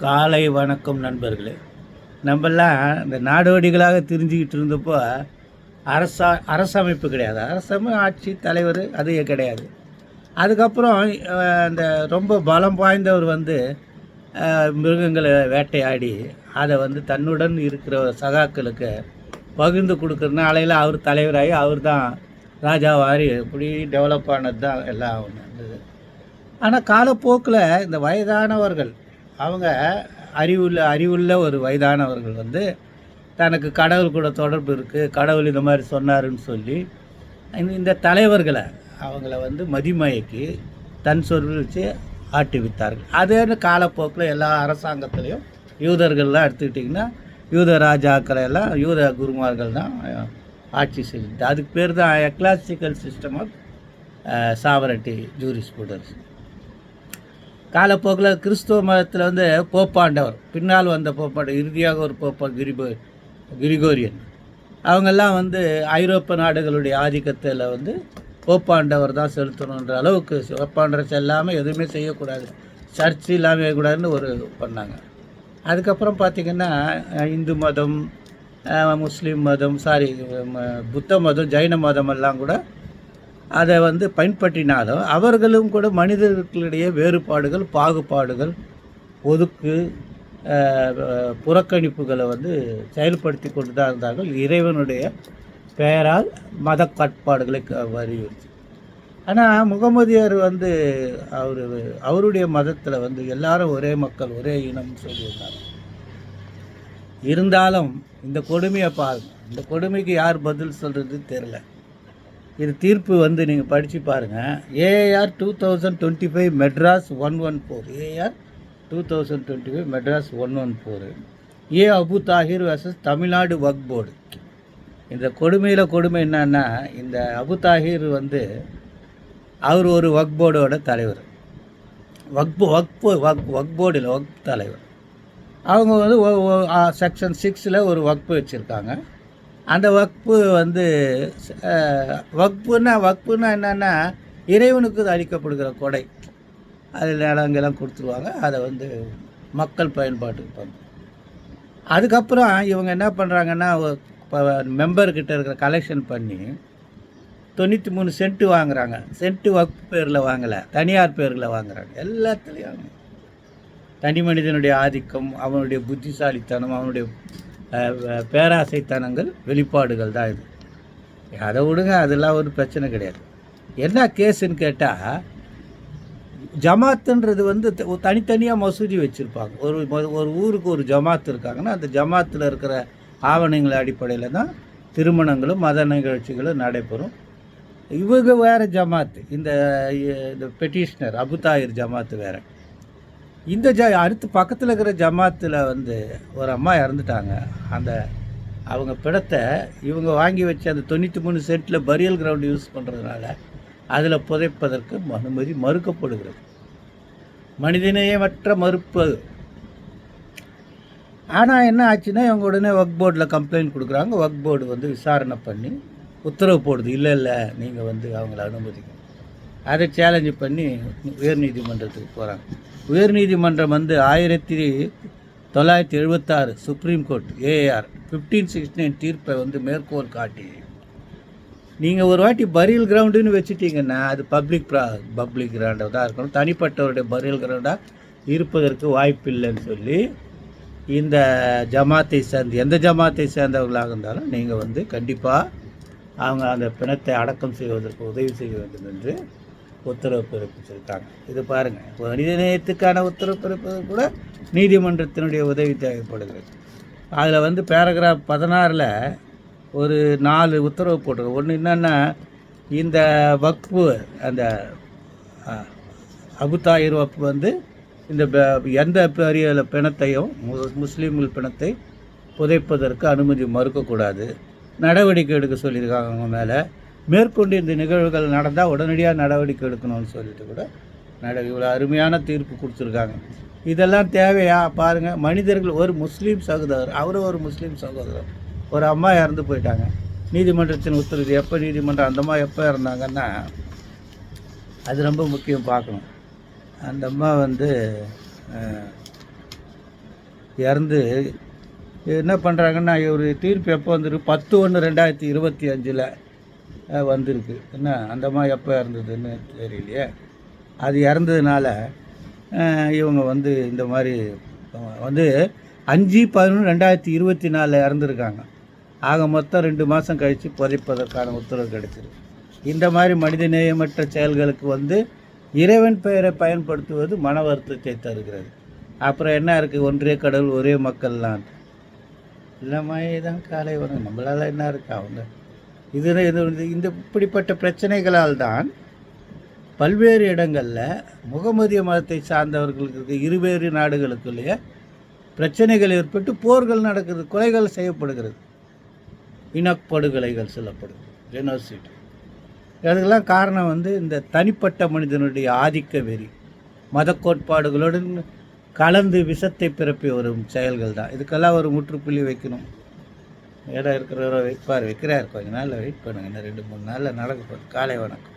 காலை வணக்கம் நண்பர்களே. நம்மெல்லாம் இந்த நாடோடிகளாக தெரிஞ்சுக்கிட்டு இருந்தப்போ அரசா அரசமைப்பு கிடையாது. அரசமை ஆட்சி தலைவர் அது கிடையாது. அதுக்கப்புறம் அந்த இந்த ரொம்ப பலம் வாய்ந்தவர் வந்து மிருகங்களை வேட்டையாடி அதை வந்து தன்னுடன் இருக்கிற சகாக்களுக்கு பகிர்ந்து கொடுக்குறதுனால அவர் தலைவராகி அவர் தான் ராஜாவாரி இப்படி டெவலப் ஆனது தான் எல்லாம் ஒன்று இருந்தது. ஆனால் காலப்போக்கில் இந்த வயதானவர்கள் அவங்க அறிவுள்ள அறிவுள்ள ஒரு வயதானவர்கள் வந்து தனக்கு கடவுள் கூட தொடர்பு இருக்குது கடவுள் இந்த மாதிரி சொன்னாருன்னு சொல்லி இந்த தலைவர்களை அவங்கள வந்து மதிமயக்கி தன் சொல் வச்சு ஆட்டி வித்தார்கள் அதே காலப்போக்கில் எல்லா அரசாங்கத்துலேயும் யூதர்கள்லாம் எடுத்துக்கிட்டிங்கன்னா யூத ராஜாக்களை எல்லாம் யூத குருமார்கள் தான் ஆட்சி செய்து அதுக்கு பேர் தான் எக்லாசிக்கல் சிஸ்டம் ஆஃப் சாவரட்டி ஜூரிஸ்பூடன்ஸ் காலப்போக்கில் கிறிஸ்துவ மதத்தில் வந்து போப்பாண்டவர் பின்னால் வந்த போப்பாண்டவர் இறுதியாக ஒரு போப்பா கிரிபோ கிரிகோரியன். அவங்கெல்லாம் வந்து ஐரோப்பிய நாடுகளுடைய ஆதிக்கத்தில் வந்து போப்பாண்டவர் தான் செலுத்தணுன்ற அளவுக்கு போப்பாண்டவர் செல்லாமல் எதுவுமே செய்யக்கூடாது. சர்ச் இல்லாமல் செய்யக்கூடாதுன்னு ஒரு பண்ணாங்க. அதுக்கப்புறம் பார்த்திங்கன்னா இந்து மதம் முஸ்லீம் மதம் சாரி புத்த மதம் ஜைன மதம் எல்லாம் கூட அதை வந்து பயன்பற்றினாலும் அவர்களும் கூட மனிதர்களிடையே வேறுபாடுகள் பாகுபாடுகள் ஒதுக்கு புறக்கணிப்புகளை வந்து செயல்படுத்தி கொண்டு தான் இருந்தார்கள். இறைவனுடைய பெயரால் மத கட்டுப்பாடுகளை க- வலியுறுத்தி. ஆனால் முகமதியார் வந்து அவர் அவருடைய மதத்தில் வந்து எல்லாரும் ஒரே மக்கள் ஒரே இனம்னு சொல்லியிருந்தாங்க. இருந்தாலும் இந்த கொடுமையை பாருங்கள் இந்த கொடுமைக்கு யார் பதில் சொல்கிறது தெரில இது தீர்ப்பு வந்து நீங்கள் படித்து பாருங்கள் AR two thousand twenty five Madras one one four AR two thousand twenty five Madras one one four A Abu Tahir versus Tamil Nadu Waqf board இந்த கொடுமையில் கொடுமை என்னன்னா இந்த அபு தாஹிர் வந்து அவர் ஒரு வக் போர்டோட தலைவர். வக் வக் வக் வக் போர்டில் வக் தலைவர். அவங்க வந்து செக்ஷன் சிக்ஸில் ஒரு வக்பு வச்சுருக்காங்க. அந்த வக்பு வந்து வக்புன்னா வக்புன்னா என்னென்னா இறைவனுக்கு அளிக்கப்படுகிற கொடை. அதில் நிலங்கெல்லாம் கொடுத்துருவாங்க. அதை வந்து மக்கள் பயன்பாட்டுக்கு பண்ணும் அதுக்கப்புறம் இவங்க என்ன பண்ணுறாங்கன்னா மெம்பர்கிட்ட இருக்கிற கலெக்ஷன் பண்ணி தொண்ணூற்றி மூணு சென்ட்டு வாங்குறாங்க. சென்ட்டு வகுப்பு பேரில் வாங்கலை. தனியார் பேரில் வாங்குறாங்க. எல்லாத்துலேயும் தனி மனிதனுடைய ஆதிக்கம் அவனுடைய புத்திசாலித்தனம் அவனுடைய பேராசைத்தனங்கள் வெளிப்பாடுகள் தான் இது. அதை விடுங்க அதெல்லாம் ஒரு பிரச்சனை கிடையாது. என்ன கேஸுன்னு கேட்டால் ஜமாத்துன்றது வந்து தனித்தனியாக மசூதி வச்சுருப்பாங்க. ஒரு ஒரு ஊருக்கு ஒரு ஜமாத் இருக்காங்கன்னா அந்த ஜமாத்தில் இருக்கிற ஆவணங்கள் அடிப்படையில் தான் திருமணங்களும் மத நிகழ்ச்சிகளும் நடைபெறும். இவங்க வேறு ஜமாத்து. இந்த இந்த அபுதாயிர் ஜமாத்து வேறு. இந்த ஜ அடுத்து பக்கத்தில் இருக்கிற ஜமாத்தில் வந்து ஒரு அம்மா இறந்துட்டாங்க. அந்த அவங்க பிடத்தை இவங்க வாங்கி வச்ச அந்த தொண்ணூற்றி மூணு சென்ட்டில் பரியல் கிரவுண்ட் யூஸ் பண்ணுறதுனால அதில் புதைப்பதற்கு அனுமதி மறுக்கப்படுகிறது. மனிதநேயமற்ற மறுப்பு ஆனால் என்ன ஆச்சுன்னா இவங்க உடனே ஒர்க் போர்டில் கம்ப்ளைண்ட் கொடுக்குறாங்க. ஒர்க் போர்டு வந்து விசாரணை பண்ணி உத்தரவு போடுது. இல்லை இல்லை நீங்கள் வந்து அவங்கள அனுமதிக்கணும். அதை சேலஞ்சு பண்ணி உயர்நீதிமன்றத்துக்கு போகிறாங்க உயர்நீதிமன்றம் வந்து ஆயிரத்தி தொள்ளாயிரத்தி எழுபத்தாறு Supreme Court AR fifteen sixty nine தீர்ப்பை வந்து மேற்கோள் காட்டி நீங்கள் ஒரு வாட்டி பரியல் கிரவுண்டுன்னு வச்சுட்டீங்கன்னா அது பப்ளிக் ப்ரா பப்ளிக் கிரவுண்டாக தான் இருக்கணும். தனிப்பட்டவருடைய பரியல் கிரவுண்டாக இருப்பதற்கு வாய்ப்பில்லைன்னு சொல்லி இந்த ஜமாத்தை சேர்ந்து எந்த ஜமாத்தை சேர்ந்தவர்களாக இருந்தாலும் நீங்கள் வந்து கண்டிப்பாக அவங்க அந்த பிணத்தை அடக்கம் செய்வதற்கு உதவி செய்ய வேண்டும் என்று உத்தரவு பிறப்பிச்சிருக்காங்க இது பாருங்கள் இப்போ மனிதநேயத்துக்கான உத்தரவு பிறப்பது கூட நீதிமன்றத்தினுடைய உதவி தேவைப்படுகிறது. அதில் வந்து பேராகிராஃப் பதினாறில் ஒரு நாலு உத்தரவு போட்டிருக்கு. ஒன்று என்னென்னா இந்த வக்பு அந்த அபுதாயிர் வக்பு வந்து இந்த எந்த பெரிய பிணத்தையும் மு- முஸ்லீம்கள் பிணத்தை புதைப்பதற்கு அனுமதி மறுக்கக்கூடாது. நடவடிக்கை எடுக்க சொல்லியிருக்காங்க அவங்க மேலே. மேற்கொண்டு இந்த நிகழ்வுகள் நடந்தால் உடனடியாக நடவடிக்கை எடுக்கணும்னு சொல்லிட்டு கூட நட இவ்வளோ அருமையான தீர்ப்பு கொடுத்துருக்காங்க. இதெல்லாம் தேவையா? பாருங்கள் மனிதர்கள் ஒரு முஸ்லீம் சகோதரர் அவரும் ஒரு முஸ்லீம் சகோதரர். ஒரு அம்மா இறந்து போயிட்டாங்க. நீதிமன்றத்தின் உத்தரவு எப்போ நீதிமன்றம் அந்த அம்மா எப்போ இறந்தாங்கன்னா அது ரொம்ப முக்கியம் பார்க்கணும். அந்த அம்மா வந்து இறந்து என்ன பண்ணுறாங்கன்னா ஒரு தீர்ப்பு எப்போ வந்துருக்கு? பத்து ஒன்று ரெண்டாயிரத்தி இருபத்தி அஞ்சில். வந்திருக்கு. என்ன அந்த மாதிரி எப்போ இறந்ததுன்னு தெரியலையே. அது இறந்ததுனால இவங்க வந்து இந்த மாதிரி வந்து அஞ்சு பதினொன்று ரெண்டாயிரத்தி இருபத்தி நாலில் இறந்துருக்காங்க. ஆக மொத்தம் ரெண்டு மாதம் கழித்து புதைப்பதற்கான உத்தரவு கிடைச்சிருக்கு. இந்த மாதிரி மனித நேயமற்ற செயல்களுக்கு வந்து இறைவன் பெயரை பயன்படுத்துவது மன வருத்தத்தை தருகிறது. அப்புறம் என்ன இருக்குது ஒன்றே கடவுள் ஒரே மக்கள்லாம் இல்லாமல் தான் காலை வரும் நம்மளால் என்ன இருக்குது அவங்க இது இந்த இப்படிப்பட்ட பிரச்சனைகளால் தான் பல்வேறு இடங்களில் முகமதிய மதத்தை சார்ந்தவர்களுக்கு இருவேறு நாடுகளுக்குள்ளேயே பிரச்சனைகள் ஏற்பட்டு போர்கள் நடக்கிறது கொலைகள் செய்யப்படுகிறது. இனப்படுகொலைகள் சொல்லப்படுது ஜெனோசிட் அதுக்கெல்லாம் காரணம் வந்து இந்த தனிப்பட்ட மனிதனுடைய ஆதிக்க வெறி. மத கோட்பாடுகளுடன் கலந்து விஷத்தை பிறப்பி வரும் செயல்கள் தான் இதுக்கெல்லாம் ஒரு முற்றுப்புள்ளி வைக்கணும். இடம் இருக்கிறவரை வைப்பார். வைக்கிறார். கொஞ்ச நாளில் வெயிட் பண்ணுங்க. இன்னும் ரெண்டு மூணு நாளில் நடக்க போகுது காலை வணக்கம்.